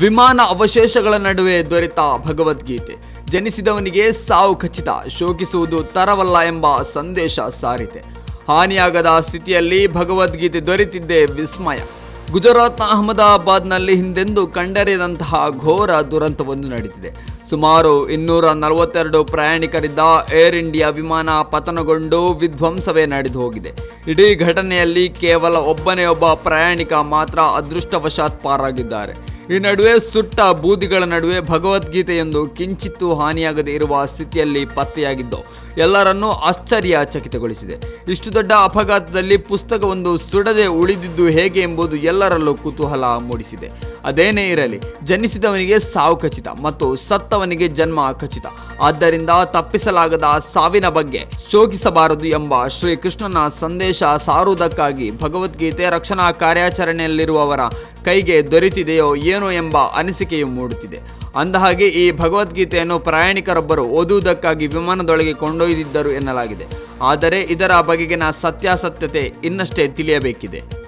ವಿಮಾನ ಅವಶೇಷಗಳ ನಡುವೆ ದೊರೆತ ಭಗವದ್ಗೀತೆ. ಜನಿಸಿದವನಿಗೆ ಸಾವು ಖಚಿತ, ಶೋಕಿಸುವುದು ತರವಲ್ಲ ಎಂಬ ಸಂದೇಶ ಸಾರಿದೆ. ಹಾನಿಯಾಗದ ಸ್ಥಿತಿಯಲ್ಲಿ ಭಗವದ್ಗೀತೆ ದೊರೆತಿದ್ದೇ ವಿಸ್ಮಯ. ಗುಜರಾತ್ನ ಅಹಮದಾಬಾದ್ನಲ್ಲಿ ಹಿಂದೆಂದು ಕಂಡರಿಯದಂತಹ ಘೋರ ದುರಂತವೊಂದು ನಡೆದಿದೆ. ಸುಮಾರು ಇನ್ನೂರ ನಲವತ್ತೆರಡು ಪ್ರಯಾಣಿಕರಿದ್ದ ಏರ್ ಇಂಡಿಯಾ ವಿಮಾನ ಪತನಗೊಂಡು ವಿಧ್ವಂಸವೇ ನಡೆದು ಹೋಗಿದೆ. ಇಡೀ ಘಟನೆಯಲ್ಲಿ ಕೇವಲ ಒಬ್ಬನೇ ಒಬ್ಬ ಪ್ರಯಾಣಿಕ ಮಾತ್ರ ಅದೃಷ್ಟವಶಾತ್ ಪಾರಾಗಿದ್ದಾರೆ. ಈ ನಡುವೆ ಸುಟ್ಟ ಬೂದಿಗಳ ನಡುವೆ ಭಗವದ್ಗೀತೆಯೊಂದು ಕಿಂಚಿತ್ತು ಹಾನಿಯಾಗದೇ ಇರುವ ಸ್ಥಿತಿಯಲ್ಲಿ ಪತ್ತೆಯಾಗಿದ್ದು, ಎಲ್ಲರನ್ನೂ ಆಶ್ಚರ್ಯಚಕಿತಗೊಳಿಸಿದೆ. ಇಷ್ಟು ದೊಡ್ಡ ಅಪಘಾತದಲ್ಲಿ ಪುಸ್ತಕವೊಂದು ಸುಡದೆ ಉಳಿದಿದ್ದು ಹೇಗೆ ಎಂಬುದು ಎಲ್ಲರಲ್ಲೂ ಕುತೂಹಲ ಮೂಡಿಸಿದೆ. ಅದೇನೇ ಇರಲಿ, ಜನಿಸಿದವನಿಗೆ ಸಾವು ಖಚಿತ ಮತ್ತು ಸತ್ತವನಿಗೆ ಜನ್ಮ ಖಚಿತ. ಆದ್ದರಿಂದ ತಪ್ಪಿಸಲಾಗದ ಸಾವಿನ ಬಗ್ಗೆ ಶೋಕಿಸಬಾರದು ಎಂಬ ಶ್ರೀಕೃಷ್ಣನ ಸಂದೇಶ ಸಾರುವುದಕ್ಕಾಗಿ ಭಗವದ್ಗೀತೆ ರಕ್ಷಣಾ ಕಾರ್ಯಾಚರಣೆಯಲ್ಲಿರುವವರ ಕೈಗೆ ದೊರೆತಿದೆಯೋ ಏನೋ ಎಂಬ ಅನಿಸಿಕೆಯು ಮೂಡುತ್ತಿದೆ. ಅಂದಹಾಗೆ ಈ ಭಗವದ್ಗೀತೆಯನ್ನು ಪ್ರಯಾಣಿಕರೊಬ್ಬರು ಓದುವುದಕ್ಕಾಗಿ ವಿಮಾನದೊಳಗೆ ಕೊಂಡೊಯ್ದಿದ್ದರು ಎನ್ನಲಾಗಿದೆ. ಆದರೆ ಇದರ ಬಗೆಗಿನ ಸತ್ಯಾಸತ್ಯತೆ ಇನ್ನಷ್ಟೇ ತಿಳಿಯಬೇಕಿದೆ.